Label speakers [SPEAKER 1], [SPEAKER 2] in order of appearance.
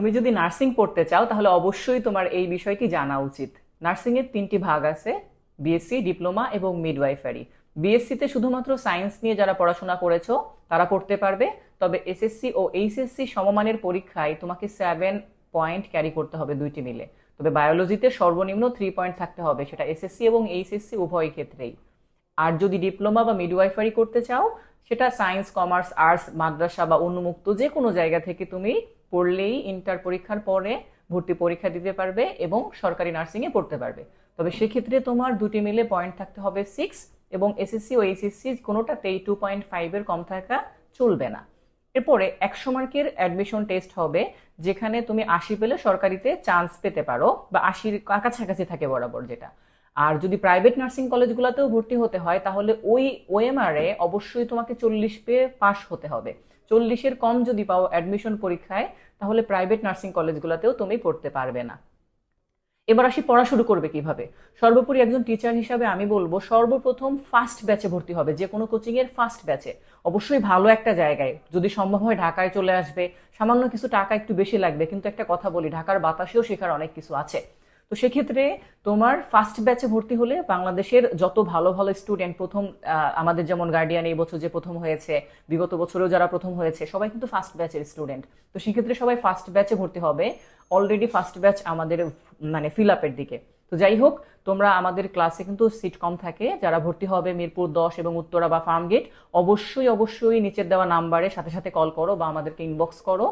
[SPEAKER 1] তুমি যদি নার্সিং পড়তে চাও, তাহলে অবশ্যই তোমার এই বিষয়টি জানা উচিত। নার্সিং এর তিনটি ভাগ আছে বিএসসি ডিপ্লোমা এবং মিডওয়াইফারি বিএসসিতে শুধুমাত্র সায়েন্স নিয়ে যারা পড়াশোনা করেছ, তারা পড়তে পারবে, তবে এসএসসি ও এইচএসসি সমমানের পরীক্ষায় তোমাকে সেভেন পয়েন্ট ক্যারি করতে হবে দুইটি মিলে। তবে বায়োলজিতে সর্বনিম্ন থ্রি পয়েন্ট থাকতে হবে, সেটা এসএসসি এবং এইচএসসি উভয় ক্ষেত্রেই। আর যদি ডিপ্লোমা বা মিডওয়াইফারি করতে চাও, সেটা সায়েন্স কমার্স আর্টস মাদ্রাসা বা উন্মুক্ত যে কোনো জায়গা থেকে তুমি পড়লেই ইন্টার পরীক্ষার পরে ভর্তি পরীক্ষা দিতে পারবে এবং সরকারি নার্সিংয়ে পড়তে পারবে। তবে সেক্ষেত্রে তোমার দুটি মিলে পয়েন্ট থাকতে হবে সিক্স এবং এসএসসি ও এইচএসসি কোনোটাতেই টু পয়েন্ট ফাইভের কম থাকা চলবে না। এরপরে একশো মার্কের অ্যাডমিশন টেস্ট হবে, যেখানে তুমি আশি পেলে সরকারিতে চান্স পেতে পারো বা আশির কাছাকাছি থাকে বরাবর যেটা। আর যদি প্রাইভেট নার্সিং কলেজগুলোতেও ভর্তি হতে হয়, তাহলে ওই ওএমআর অবশ্যই তোমাকে চল্লিশ পেয়ে পাশ হতে হবে। চল্লিশের কম যদি পাও অ্যাডমিশন পরীক্ষায়, তাহলে প্রাইভেট নার্সিং কলেজগুলোতেও তুমি পড়তে পারবে না। এবার আসি পড়া শুরু করবে কীভাবে? সর্বোপরি একজন টিচার হিসাবে আমি বলব, সর্বপ্রথম ফার্স্ট ব্যাচে ভর্তি হবে, যে কোনো কোচিং এর ফার্স্ট ব্যাচে অবশ্যই ভালো একটা জায়গায়, যদি সম্ভব হয় ঢাকায় চলে আসবে। সামান্য কিছু টাকা একটু বেশি লাগবে, কিন্তু একটা কথা বলি, ঢাকার বাতাসেও শেখার অনেক কিছু আছে। তো সেক্ষেত্রে তোমার ফার্স্ট ব্যাচে ভর্তি হলে বাংলাদেশের যত ভালো ভালো স্টুডেন্ট প্রথম আমাদের যেমন গার্ডিয়ান এই বছর যে প্রথম হয়েছে, বিগত বছরেও যারা প্রথম হয়েছে, সবাই কিন্তু ফার্স্ট ব্যাচের স্টুডেন্ট তো সেক্ষেত্রে সবাই ফার্স্ট ব্যাচে ভর্তি হবে অলরেডি ফার্স্ট ব্যাচ আমাদের মানে ফিল আপের দিকে। তো যাই হোক, তোমরা আমাদের ক্লাসে কিন্তু সিট কম থাকে, যারা ভর্তি হবে মিরপুর দশ এবং উত্তরা বা ফার্মগেট, অবশ্যই অবশ্যই নিচের দেওয়া নাম্বারে সাথে সাথে কল করো বা আমাদেরকে ইনবক্স করো।